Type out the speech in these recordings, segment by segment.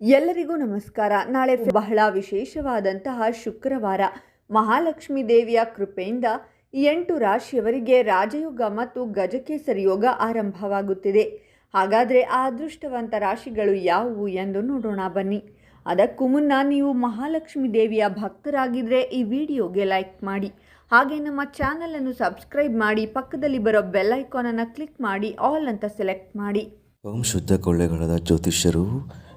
ಎಲ್ಲರಿಗೂ ನಮಸ್ಕಾರ. ನಾಳೆ ಬಹಳ ವಿಶೇಷವಾದಂತಹ ಶುಕ್ರವಾರ ಮಹಾಲಕ್ಷ್ಮಿ ದೇವಿಯ ಕೃಪೆಯಿಂದ ಎಂಟು ರಾಶಿಯವರಿಗೆ ರಾಜಯೋಗ ಮತ್ತು ಗಜಕೇಸರಿ ಯೋಗ ಆರಂಭವಾಗುತ್ತಿದೆ. ಹಾಗಾದರೆ ಆ ಅದೃಷ್ಟವಂತ ರಾಶಿಗಳು ಯಾವುವು ಎಂದು ನೋಡೋಣ ಬನ್ನಿ. ಅದಕ್ಕೂ ಮುನ್ನ ನೀವು ಮಹಾಲಕ್ಷ್ಮಿ ದೇವಿಯ ಭಕ್ತರಾಗಿದ್ದರೆ ಈ ವಿಡಿಯೋಗೆ ಲೈಕ್ ಮಾಡಿ. ಹಾಗೆ ನಮ್ಮ ಚಾನಲನ್ನು ಸಬ್ಸ್ಕ್ರೈಬ್ ಮಾಡಿ, ಪಕ್ಕದಲ್ಲಿ ಬರೋ ಬೆಲ್ ಐಕಾನನ್ನು ಕ್ಲಿಕ್ ಮಾಡಿ, ಆಲ್ ಅಂತ ಸೆಲೆಕ್ಟ್ ಮಾಡಿ. ಓಂ ಶುದ್ಧ ಕೊಳ್ಳೆಗಳಾದ ಜ್ಯೋತಿಷ್ಯರು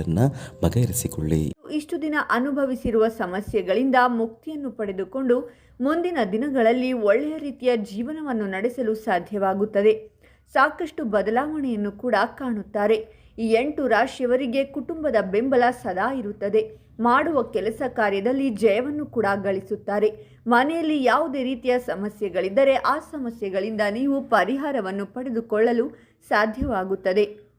ಸಮಸ್ಯೆಗಳನ್ನು ಬಗೆಹರಿಸಿಕೊಳ್ಳಿ. ಇಷ್ಟು ದಿನ ಅನುಭವಿಸಿರುವ ಸಮಸ್ಯೆಗಳಿಂದ ಮುಕ್ತಿಯನ್ನು ಪಡೆದುಕೊಂಡು ಮುಂದಿನ ದಿನಗಳಲ್ಲಿ ಒಳ್ಳೆಯ ರೀತಿಯ ಜೀವನವನ್ನು ನಡೆಸಲು ಸಾಧ್ಯವಾಗುತ್ತದೆ. ಸಾಕಷ್ಟು ಬದಲಾವಣೆಯನ್ನು ಕೂಡ ಕಾಣುತ್ತಾರೆ. ಈ ಎಂಟು ರಾಶಿಯವರಿಗೆ ಕುಟುಂಬದ ಬೆಂಬಲ ಸದಾ ಇರುತ್ತದೆ. ಮಾಡುವ ಕೆಲಸ ಕಾರ್ಯದಲ್ಲಿ ಜಯವನ್ನು ಕೂಡ ಗಳಿಸುತ್ತಾರೆ. ಮನೆಯಲ್ಲಿ ಯಾವುದೇ ರೀತಿಯ ಸಮಸ್ಯೆಗಳಿದ್ದರೆ ಆ ಸಮಸ್ಯೆಗಳಿಂದ ನೀವು ಪರಿಹಾರವನ್ನು ಪಡೆದುಕೊಳ್ಳಲು ಸಾಧ್ಯವಾಗುತ್ತದೆ.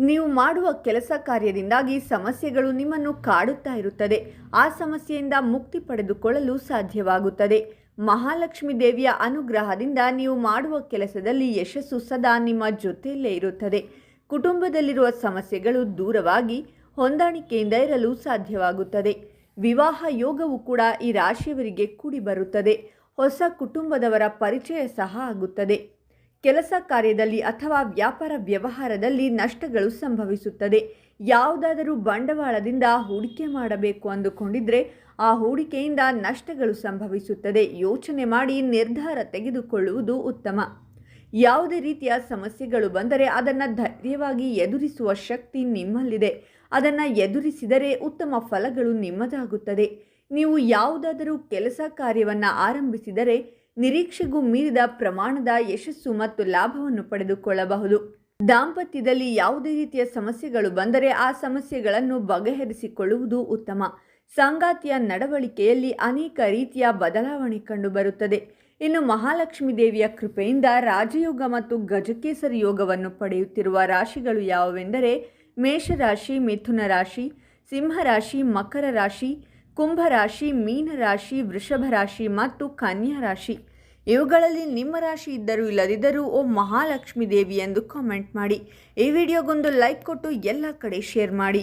ನೀವು ಮಾಡುವ ಕೆಲಸ ಕಾರ್ಯದಿಂದಾಗಿ ಸಮಸ್ಯೆಗಳು ನಿಮ್ಮನ್ನು ಕಾಡುತ್ತಾ ಇರುತ್ತದೆ. ಆ ಸಮಸ್ಯೆಯಿಂದ ಮುಕ್ತಿ ಪಡೆದುಕೊಳ್ಳಲು ಸಾಧ್ಯವಾಗುತ್ತದೆ. ಮಹಾಲಕ್ಷ್ಮಿ ದೇವಿಯ ಅನುಗ್ರಹದಿಂದ ನೀವು ಮಾಡುವ ಕೆಲಸದಲ್ಲಿ ಯಶಸ್ಸು ಸದಾ ನಿಮ್ಮ ಜೊತೆಯಲ್ಲೇ ಇರುತ್ತದೆ. ಕುಟುಂಬದಲ್ಲಿರುವ ಸಮಸ್ಯೆಗಳು ದೂರವಾಗಿ ಹೊಂದಾಣಿಕೆಯಿಂದ ಇರಲು ಸಾಧ್ಯವಾಗುತ್ತದೆ. ವಿವಾಹ ಯೋಗವು ಕೂಡ ಈ ರಾಶಿಯವರಿಗೆ ಕೂಡಿ ಬರುತ್ತದೆ ಹೊಸ ಕುಟುಂಬದವರ ಪರಿಚಯ ಸಹ ಆಗುತ್ತದೆ. ಕೆಲಸ ಕಾರ್ಯದಲ್ಲಿ ಅಥವಾ ವ್ಯಾಪಾರ ವ್ಯವಹಾರದಲ್ಲಿ ನಷ್ಟಗಳು ಸಂಭವಿಸುತ್ತದೆ. ಯಾವುದಾದರೂ ಬಂಡವಾಳದಿಂದ ಹೂಡಿಕೆ ಮಾಡಬೇಕು ಅಂದುಕೊಂಡಿದ್ರೆ ಆ ಹೂಡಿಕೆಯಿಂದ ನಷ್ಟಗಳು ಸಂಭವಿಸುತ್ತದೆ. ಯೋಚನೆ ಮಾಡಿ ನಿರ್ಧಾರ ತೆಗೆದುಕೊಳ್ಳುವುದು ಉತ್ತಮ. ಯಾವುದೇ ರೀತಿಯ ಸಮಸ್ಯೆಗಳು ಬಂದರೆ ಅದನ್ನು ಧೈರ್ಯವಾಗಿ ಎದುರಿಸುವ ಶಕ್ತಿ ನಿಮ್ಮಲ್ಲಿದೆ. ಅದನ್ನು ಎದುರಿಸಿದರೆ ಉತ್ತಮ ಫಲಗಳು ನಿಮ್ಮದಾಗುತ್ತದೆ. ನೀವು ಯಾವುದಾದರೂ ಕೆಲಸ ಕಾರ್ಯವನ್ನು ಆರಂಭಿಸಿದರೆ ನಿರೀಕ್ಷೆಗೂ ಮೀರಿದ ಪ್ರಮಾಣದ ಯಶಸ್ಸು ಮತ್ತು ಲಾಭವನ್ನು ಪಡೆದುಕೊಳ್ಳಬಹುದು. ದಾಂಪತ್ಯದಲ್ಲಿ ಯಾವುದೇ ರೀತಿಯ ಸಮಸ್ಯೆಗಳು ಬಂದರೆ ಆ ಸಮಸ್ಯೆಗಳನ್ನು ಬಗೆಹರಿಸಿಕೊಳ್ಳುವುದು ಉತ್ತಮ. ಸಂಗಾತಿಯ ನಡವಳಿಕೆಯಲ್ಲಿ ಅನೇಕ ರೀತಿಯ ಬದಲಾವಣೆ ಕಂಡುಬರುತ್ತದೆ. ಇನ್ನು ಮಹಾಲಕ್ಷ್ಮೀ ದೇವಿಯ ಕೃಪೆಯಿಂದ ರಾಜಯೋಗ ಮತ್ತು ಗಜಕೇಸರಿ ಯೋಗವನ್ನು ಪಡೆಯುತ್ತಿರುವ ರಾಶಿಗಳು ಯಾವುವೆಂದರೆ ಮೇಷರಾಶಿ, ಮಿಥುನ ರಾಶಿ, ಸಿಂಹರಾಶಿ, ಮಕರ ರಾಶಿ, ಕುಂಭರಾಶಿ, ಮೀನರಾಶಿ ವೃಷಭ ರಾಶಿ ಮತ್ತು ಕನ್ಯಾ ರಾಶಿ. ಇವುಗಳಲ್ಲಿ ನಿಮ್ಮ ರಾಶಿ ಇದ್ದರೂ ಇಲ್ಲದಿದ್ದರೂ ಓ ಮಹಾಲಕ್ಷ್ಮಿ ದೇವಿ ಎಂದು ಕಾಮೆಂಟ್ ಮಾಡಿ. ಈ ವಿಡಿಯೋಗೊಂದು ಲೈಕ್ ಕೊಟ್ಟು ಎಲ್ಲ ಕಡೆ ಶೇರ್ ಮಾಡಿ.